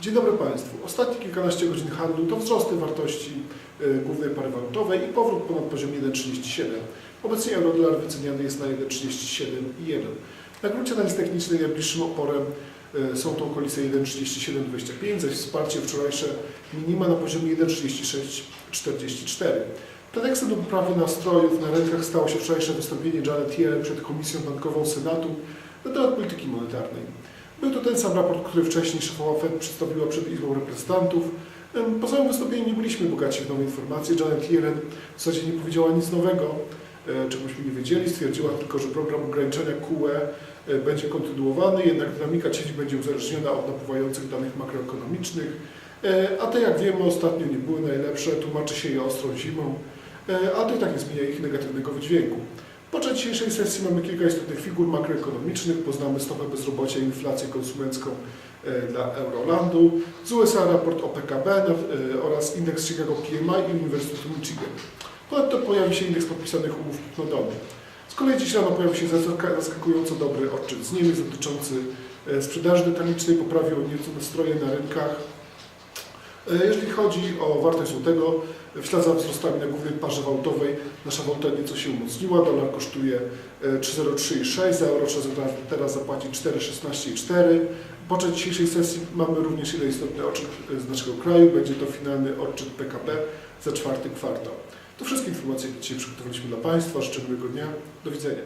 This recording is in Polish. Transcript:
Dzień dobry Państwu. Ostatnie kilkanaście godzin handlu to wzrosty wartości y, głównej pary walutowej i powrót ponad poziom 1,37. Obecnie euro-dolar wyceniany jest na 1,37,1. Na gruncie analiz technicznej najbliższym oporem y, są to okolice 1,3725, zaś wsparcie wczorajsze minima na poziomie 1,3644. Pretekstem do poprawy nastrojów na rynkach stało się wczorajsze wystąpienie Janet Yellen przed Komisją Bankową Senatu na temat polityki monetarnej. Był to ten sam raport, który wcześniej szefowa Fed przedstawiła przed Izbą Reprezentantów. Po całym wystąpieniu nie byliśmy bogaci w nowe informacje. Janet Yellen w zasadzie nie powiedziała nic nowego, e, czegośmy nie wiedzieli. Stwierdziła tylko, że program ograniczenia QE e, będzie kontynuowany, jednak dynamika sieci będzie uzależniona od napływających danych makroekonomicznych, E, a te jak wiemy ostatnio nie były najlepsze, tłumaczy się je ostrą zimą, a to i tak nie zmienia ich negatywnego wydźwięku. Podczas dzisiejszej sesji mamy kilka istotnych figur makroekonomicznych. Poznamy stopę bezrobocia i inflację konsumencką e, dla Eurolandu, z USA raport o PKB e, oraz indeks Chicago PMI i Uniwersytetu Michigan. Ponadto pojawi się indeks podpisanych umów kupno-domu. Z kolei dziś rano pojawi się zaskak- zaskakująco dobry odczyt z Niemiec dotyczący e, sprzedaży detalicznej, poprawił nieco nastroje na rynkach. E, Jeżeli chodzi o wartość złotego, w ślad za wzrostami na głównej parze walutowej nasza waluta nieco się umocniła. Dolar kosztuje e, 3,03,6, za euro trzeba teraz zapłacić 4,16,4. Podczas dzisiejszej sesji mamy również jeden istotny odczyt e, z naszego kraju. Będzie to finalny odczyt PKB za czwarty kwartał. To wszystkie informacje, jakie dzisiaj przygotowaliśmy dla Państwa. Życzę miłego dnia. Do widzenia.